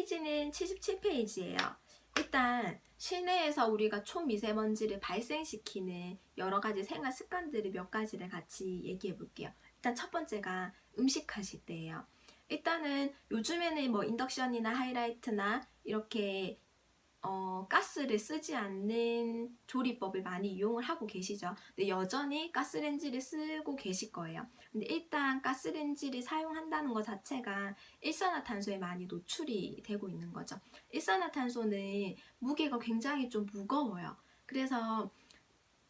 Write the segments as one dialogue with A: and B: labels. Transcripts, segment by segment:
A: 페이지는 77페이지예요. 일단 실내에서 우리가 초미세먼지를 발생시키는 여러 가지 생활 습관들을 몇 가지를 같이 얘기해 볼게요. 일단 첫 번째가 음식 하실 때예요. 일단은 요즘에는 뭐 인덕션이나 하이라이트나 이렇게 어, 가스를 쓰지 않는 조리법을 많이 이용을 하고 계시죠. 근데 여전히 가스렌지를 쓰고 계실 거예요. 근데 일단 가스렌지를 사용한다는 것 자체가 일산화탄소에 많이 노출이 되고 있는 거죠. 일산화탄소는 무게가 굉장히 좀 무거워요. 그래서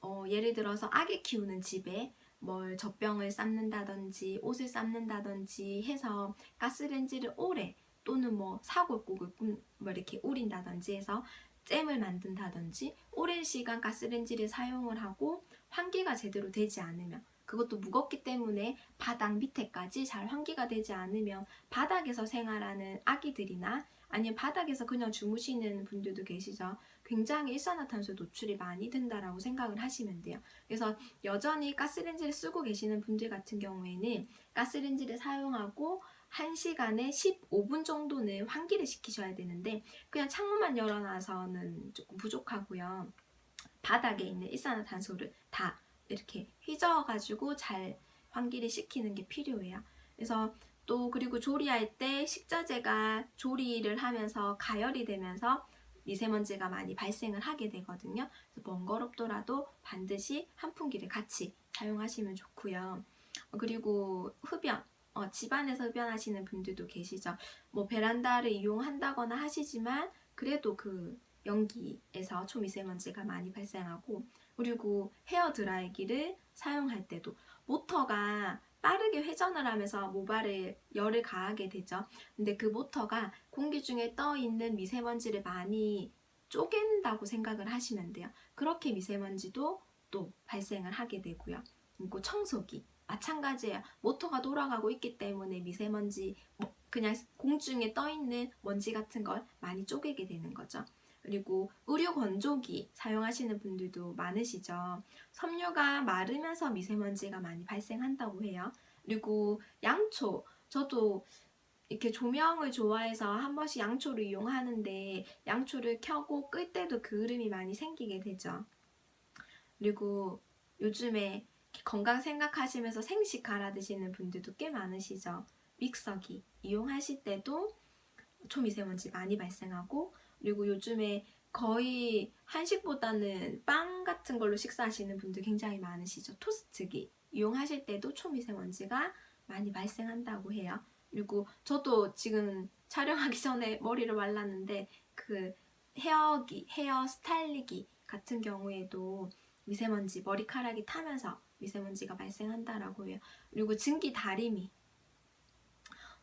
A: 어, 예를 들어서 아기 키우는 집에 뭘 젖병을 삶는다든지 옷을 삶는다든지 해서 가스렌지를 오래 또는 뭐 사골국을 굽- 뭐 이렇게 우린다든지 해서 잼을 만든다든지 오랜 시간 가스렌지를 사용을 하고 환기가 제대로 되지 않으면 그것도 무겁기 때문에 바닥 밑에까지 잘 환기가 되지 않으면 바닥에서 생활하는 아기들이나 아니면 바닥에서 그냥 주무시는 분들도 계시죠. 굉장히 일산화탄소 노출이 많이 된다라고 생각을 하시면 돼요. 그래서 여전히 가스렌지를 쓰고 계시는 분들 같은 경우에는 가스렌지를 사용하고 1시간에 15분 정도는 환기를 시키셔야 되는데 그냥 창문만 열어놔서는 조금 부족하고요. 바닥에 있는 일산화탄소를 다 이렇게 휘저어가지고 잘 환기를 시키는 게 필요해요. 그래서 또 그리고 조리할 때 식자재가 조리를 하면서 가열이 되면서 미세먼지가 많이 발생을 하게 되거든요. 그래서 번거롭더라도 반드시 한풍기를 같이 사용하시면 좋고요. 어, 그리고 흡연, 어, 집안에서 흡연하시는 분들도 계시죠. 뭐 베란다를 이용한다거나 하시지만 그래도 그 연기에서 초미세먼지가 많이 발생하고 그리고 헤어 드라이기를 사용할 때도 모터가 빠르게 회전을 하면서 모발에 열을 가하게 되죠. 근데 그 모터가 공기 중에 떠 있는 미세먼지를 많이 쪼갠다고 생각을 하시면 돼요. 그렇게 미세먼지도 또 발생을 하게 되고요. 그리고 청소기 마찬가지예요. 모터가 돌아가고 있기 때문에 미세먼지 뭐 그냥 공중에 떠 있는 먼지 같은 걸 많이 쪼개게 되는 거죠. 그리고 의류 건조기 사용하시는 분들도 많으시죠. 섬유가 마르면서 미세먼지가 많이 발생한다고 해요. 그리고 양초 저도 이렇게 조명을 좋아해서 한 번씩 양초를 이용하는데 양초를 켜고 끌 때도 그을음이 많이 생기게 되죠. 그리고 요즘에 건강 생각하시면서 생식 갈아 드시는 분들도 꽤 많으시죠. 믹서기 이용하실 때도 초미세먼지 많이 발생하고 그리고 요즘에 거의 한식보다는 빵 같은 걸로 식사하시는 분들 굉장히 많으시죠. 토스트기 이용하실 때도 초미세먼지가 많이 발생한다고 해요. 그리고 저도 지금 촬영하기 전에 머리를 말랐는데 그 헤어기, 헤어 스타일리기 같은 경우에도 미세먼지 머리카락이 타면서 미세먼지가 발생한다라고 해요. 그리고 증기 다리미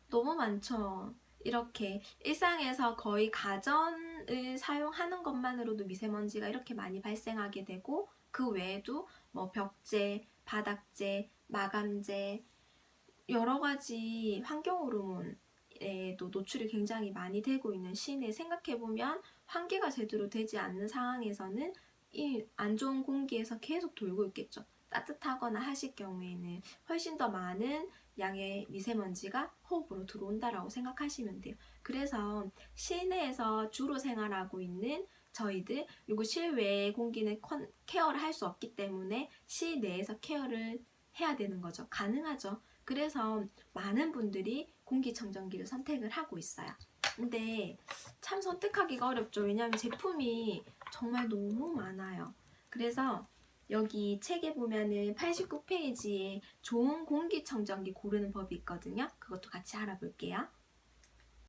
A: 너무 많죠. 이렇게 일상에서 거의 가전 을 사용하는 것만으로도 미세먼지가 이렇게 많이 발생하게 되고 그 외에도 뭐 벽재, 바닥재, 마감재 여러 가지 환경 호르몬에도 노출이 굉장히 많이 되고 있는 시내 생각해 보면 환기가 제대로 되지 않는 상황에서는 이 안 좋은 공기에서 계속 돌고 있겠죠. 따뜻하거나 하실 경우에는 훨씬 더 많은 양의 미세먼지가 호흡으로 들어온다라고 생각하시면 돼요. 그래서 실내에서 주로 생활하고 있는 저희들 그리고 실외의 공기는 컨- 케어를 할 수 없기 때문에 실내에서 케어를 해야 되는 거죠. 가능하죠. 그래서 많은 분들이 공기청정기를 선택을 하고 있어요. 근데 참 선택하기가 어렵죠. 왜냐하면 제품이 정말 너무 많아요. 그래서 여기 책에 보면은 89페이지에 좋은 공기청정기 고르는 법이 있거든요. 그것도 같이 알아볼게요.